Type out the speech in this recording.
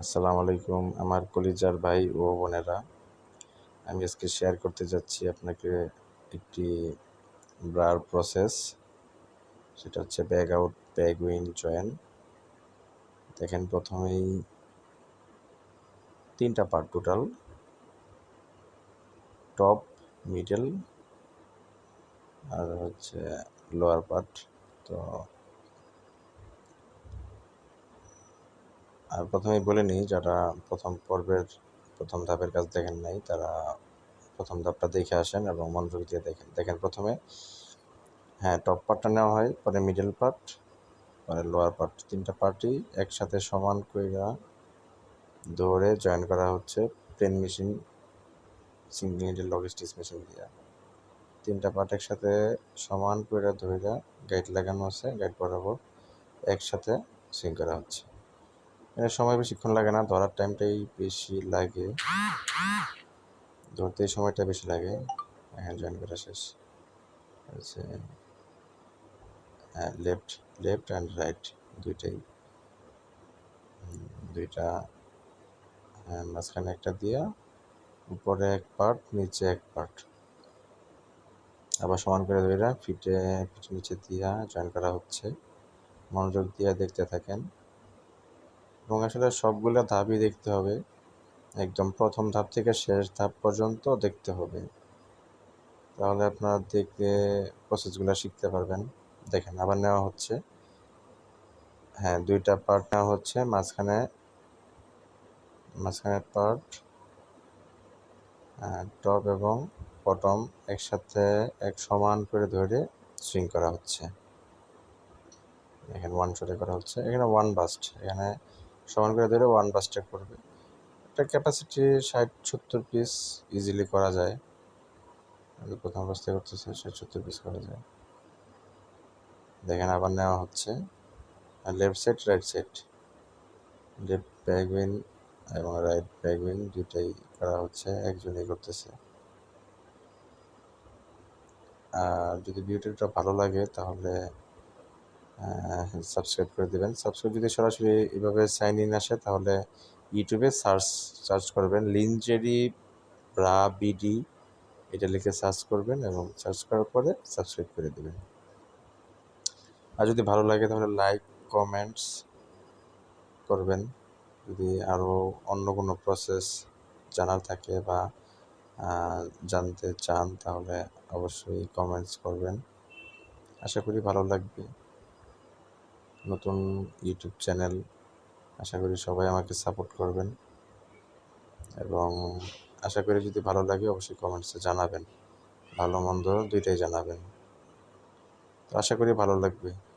আসসালামু আলাইকুম আমার কলিজার ভাই ও বোনেরা। আমি আজকে শেয়ার করতে যাচ্ছি আপনাকে একটি ব্রার প্রসেস সেটা হচ্ছে back out back wing join দেখেন প্রথমেই তিনটা পার্ট টোটাল টপ মিডল আর হচ্ছে লোয়ার পার্ট তো আর প্রথমেই বলে নিই, যারা প্রথম পর্বের প্রথম ধাপের কাজ দেখেন নাই, তারা প্রথম ধাপটা দেখে আসেন এবং মনোযোগ দিয়ে দেখেন। দেখেন প্রথমে হ্যাঁ টপ পার্টটা নেওয়া হয়, পরে মিডল পার্ট পরে লোয়ার পার্ট তিনটা পার্টই একসাথে সমান কইরা ধরে জয়েন করা হচ্ছে plain machine single stitch machine দিয়ে। তিনটা পার্ট একসাথে সমান করে ধরে গাইড লাগানো আছে গাইড বরাবর একসাথে সুইং করা হচ্ছে। এর সময় বেশিক্ষণ লাগে না, ধরার টাইমটাই বেশি লাগে। ধরতে সময়টা বেশি লাগে। হ্যাঁ জয়েন করা শেষ। হ্যাঁ লেফট লেফট অ্যান্ড রাইট দুইটাই। দুইটা। হ্যাঁ মাঝখানে একটা দিয়া, উপরে এক পার্ট নিচে এক পার্ট আবার সমান করে ধরে ফিটে নিচে দিয়া জয়েন করা হচ্ছে। মনোযোগ দিয়ে দেখতে থাকেন। এবং আসলে সবগুলো ধাপই দেখতে হবে। একদম প্রথম ধাপ থেকে শেষ ধাপ পর্যন্ত দেখতে হবে। তাহলে আপনারা দেখে প্রসেসগুলো শিখতে পারবেন। দেখেন, আবার নেওয়া হচ্ছে। হ্যাঁ দুইটা পার্ট নেওয়া হচ্ছে। মাঝখানে মাঝখানে পার্ট টপ এবং বটম একসাথে এক সমান করে ধরে সুইং করা হচ্ছে। এখানে ওয়ান শটে করা হচ্ছে। এখানে ওয়ান বাস্ট এখানে সমান করে ধরে ওয়ান বাস্টে করবে। একটা ক্যাপাসিটি ষাট, সত্তর পিস ইজিলি করা যায়। প্রথম অবস্থায় করতেছে ষাট, সত্তর পিস করা যায়। দেখেন আবার নেওয়া হচ্ছে। Left side right side left back wing এবং রাইট ব্যাগউইন দুটাই করা হচ্ছে, একজনই করতেছে। আর যদি ভিডিওটা ভালো লাগে তাহলে সাবস্ক্রাইব করে দেবেন। সাবস্ক্রাইব যদি সরাসরি এভাবে সাইন ইন আসে, তাহলে ইউটিউবে সার্চ সার্চ করবেন লিনজেরি ব্রা বিডি এটা লিখে সার্চ করবেন এবং সার্চ করার পরে সাবস্ক্রাইব করে দেবেন। আর যদি ভালো লাগে, তাহলে লাইক কমেন্টস করবেন। যদি আরও অন্য কোনো প্রসেস জানার থাকে বা জানতে চান, তাহলে অবশ্যই কমেন্টস করবেন। আশা করি ভালো লাগবে। নতুন ইউটিউব চ্যানেল আশা করি সবাই আমাকে সাপোর্ট করবেন। এবং আশা করি যদি ভালো লাগে, অবশ্যই কমেন্টসে জানাবেন। ভালো মন্দ দুইটাই জানাবেন। তো আশা করি ভালো লাগবে।